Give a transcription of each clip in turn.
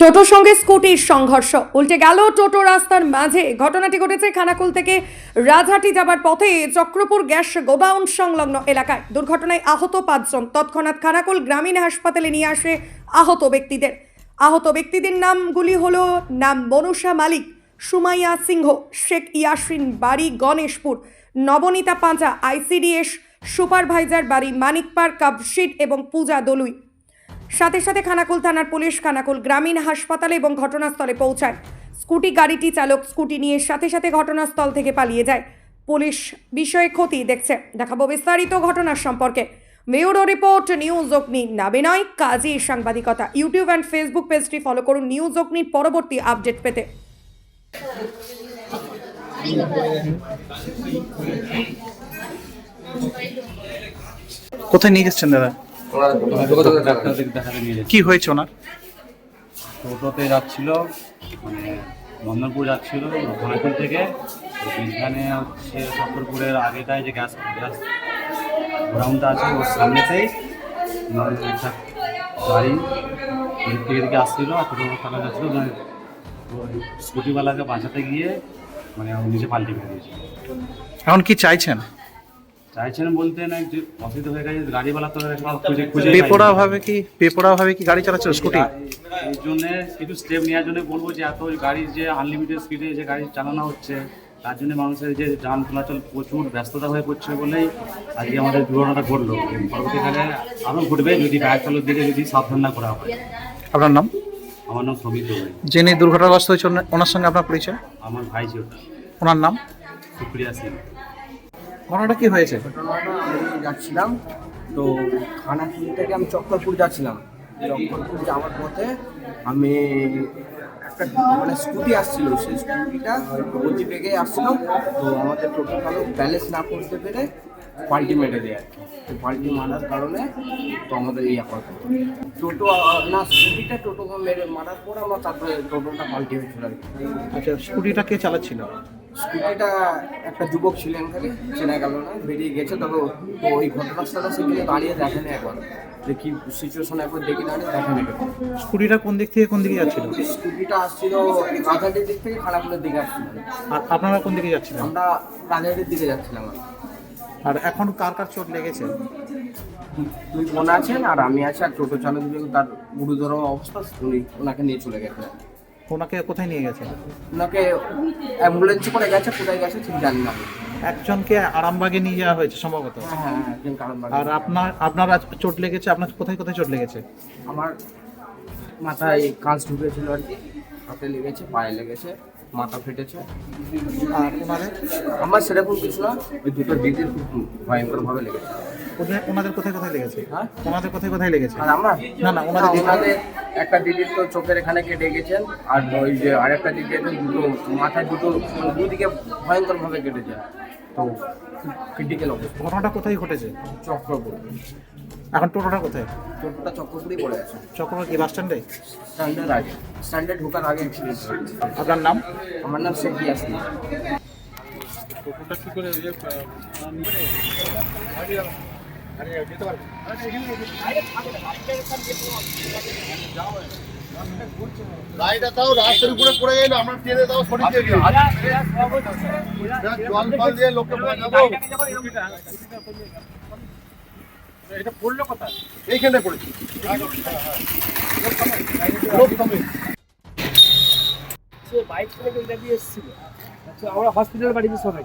টোটোর সঙ্গে স্কুটির সংঘর্ষ। উল্টে গেল টোটো রাস্তার মাঝে। ঘটনাটি ঘটেছে খানাকুল থেকে রাজহাটি যাবার পথে চক্রপুর গ্যাস গোডাউন সংলগ্ন এলাকায়। দুর্ঘটনায় আহত পাঁচজন। তৎক্ষণাৎ খানাকুল গ্রামীণ হাসপাতালে নিয়ে আসে আহত ব্যক্তিদের। আহত ব্যক্তিদের নামগুলি হলো, নাম মনুষা মালিক, সুমাইয়া সিংহ, শেখ ইয়াসিন, বাড়ি গণেশপুর, নবনীতা পাঁচা আইসিডিএস, সুপারভাইজার বাড়ি মানিকপাড়, কাবশিট এবং পূজা দলুই। সাথে সাথে খানাকুল থানার পুলিশ খানাকুল গ্রামীণ হাসপাতালে এবং ঘটনাস্থলে পৌঁছায়। স্কুটি গাড়িটি চালক স্কুটি নিয়ে সাথে সাথে ঘটনাস্থল থেকে পালিয়ে যায়। পুলিশ বিষয়ে ক্ষতি দেখছে। দেখাবো বিস্তারিত ঘটনার সম্পর্কে। মেয়রো রিপোর্ট, নিউজ অগ্নি, নাবিনয়, কাজী সাংবাদিকতা। ইউটিউব অ্যান্ড ফেসবুক পেজটি ফলো করুন নিউজ অগ্নির পরবর্তী আপডেট পেতে। কোথায় নিয়ে যাচ্ছেন দাদা? কি হয়েছে ওনার? টোটোতে যাচ্ছিল মানে বন্দরপুর যাচ্ছিল খানাকুল থেকে তো এখানে হচ্ছে শঙ্করপুরের আগেটায় যে গ্যাস গ্যাস গ্রাউন্ডটা আছে ওর সামনেতেই নয় একটা গাড়ি এদিক থেকে এদিকে আসছিল আর টোটো চালা যাচ্ছিল মানে স্কুটিওয়ালাকে বাঁচাতে গিয়ে মানে নিজে পাল্টে ফেলে দিয়েছে এখন কি চাইছেন? চাইছেন বলতে না যে অসুবিধা হয়ে গেছে গাড়িওয়ালা তো খুঁজে খুঁজে বেপরা ভাবে কি বেপরা ভাবে কি গাড়ি চালাচ্ছিল স্কুটি? এই জন্য কিছু স্টেপ নেওয়ার জন্য বলব যে এত গাড়ি যে আনলিমিটেড স্পিডে যে গাড়ি চালানো হচ্ছে তার জন্য মানুষের যে যান চলাচল প্রচুর ব্যস্ততা হয়ে পড়ছে বলেই আজকে আমাদের দুর্ঘটনাটা ঘটলো। পরবর্তীকালে আরও ঘটবে যদি গাড়ি চালক দিকে যদি সাবধান না করা হয়। আপনার নাম? আমার নাম সমিত দোবাই যিনি দুর্ঘটনাগ্রস্ত হয়েছে ওনার- ওনার সঙ্গে আপনার পরিচয়? আমার ভাই ছিল। ওনার নাম? সুপ্রিয়া সিং। ঘটনাটা কি হয়েছে? ঘটনাটা আমি যাচ্ছিলাম তো খানা খানাকুল থেকে আমি চক্করপুর যাচ্ছিলাম। চক্করপুর যাওয়ার পথে আমি একটা মানে স্কুটি আসছিল সেই স্কুটিটা গতি বেগে আসছিল। তো আমাদের টোটো চালক ব্যালেন্স না করতে পেরে পাল্টি মেরে দেয় আর কি। তো পাল্টি মারার কারণে তো আমাদের এই আপাতত টোটো না স্কুটিটা টোটো মেরে মারার পর আমরা তারপরে টোটোটা পাল্টি হয়েছিল আর কি। আচ্ছা স্কুটিটা কে চালাচ্ছিল? স্কুটিটা একটা যুবক ছিলেন খালি চেনা গেল না বেরিয়ে গেছে তবে ওই ঘটনাস্থলে সেখানে দাঁড়িয়ে দেখেনি একবার যে কি সিচুয়েশন একবার দেখে দাঁড়িয়ে দেখেনি একবার। স্কুটিটা কোন দিক থেকে কোন দিকে যাচ্ছিল? স্কুটিটা আসছিল রাজহাটির দিক থেকে খানাকুলের দিকে আসছিল। আর আপনারা কোন দিকে যাচ্ছিলেন? আমরা রাজহাটির দিকে যাচ্ছিলাম। আর এখন কার কার চোট লেগেছে? দুই বোন আছেন আর আমি আছি আর টোটো চালক তার গুরুতর অবস্থা উনি ওনাকে নিয়ে চলে গেছে। ওনাকে কোথায় নিয়ে গেছে? ওনাকে অ্যাম্বুলেন্সে করে গেছে কোথায় গেছে ঠিক জানি না। একজনকে আরামবাগে নিয়ে যাওয়া হয়েছে সম্ভবত? হ্যাঁ হ্যাঁ হ্যাঁ আর আপনার আপনার আজ চোট লেগেছে? আপনার কোথায় কোথায় চোট লেগেছে? আমার মাথায় কাঁচ ঢুকেছিল আর কি। হাতে লেগেছে পায়ে লেগেছে মাথা ফেটেছে। আর আমার সেরকম কিছু না ওই দুটো দিদির খুব ভয়ঙ্করভাবে লেগেছে। ওনাদের কোথায় কোথায় লেগেছে? হ্যাঁ? ওনাদের কোথায় কোথায় লেগেছে? না, না, ওনাদের একটা দিদির তো চোখের এখানে কেটে গেছেন আর ওই যে আরেকটা দিদি দুটো মাথায় দুটো দুদিকে ভয়ঙ্করভাবে কেটেছে। তো ক্রিটিক্যাল অবস্থা। ঘটনাটা কোথায় ঘটেছে? চক্রপুর। এখন টোটোটা কোথায়? টোটোটা চক্রপুরই পড়ে আছে। চক্র কি বাস স্ট্যান্ডে স্ট্যান্ডের আগে। স্ট্যান্ডে ঢোকার আগে অ্যাক্সিডেন্ট হয়েছে। আপনার নাম? আমার নাম শেখ ইয়াসিন। গাড়িটা তাও রাস্তার উপরে পড়ে গেল আমরা ট্রেনে তাও সরিয়ে দিয়ে জল ফল দিয়ে লোককে এটা পড়ল কোথায়? এইখানটায় পড়েছি। লোক থামে। সে বাইক করে ওইটা দিয়ে এসেছিল। আমরা হসপিটাল বাড়িতে সবাই।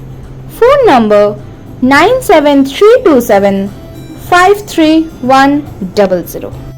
phone number 97327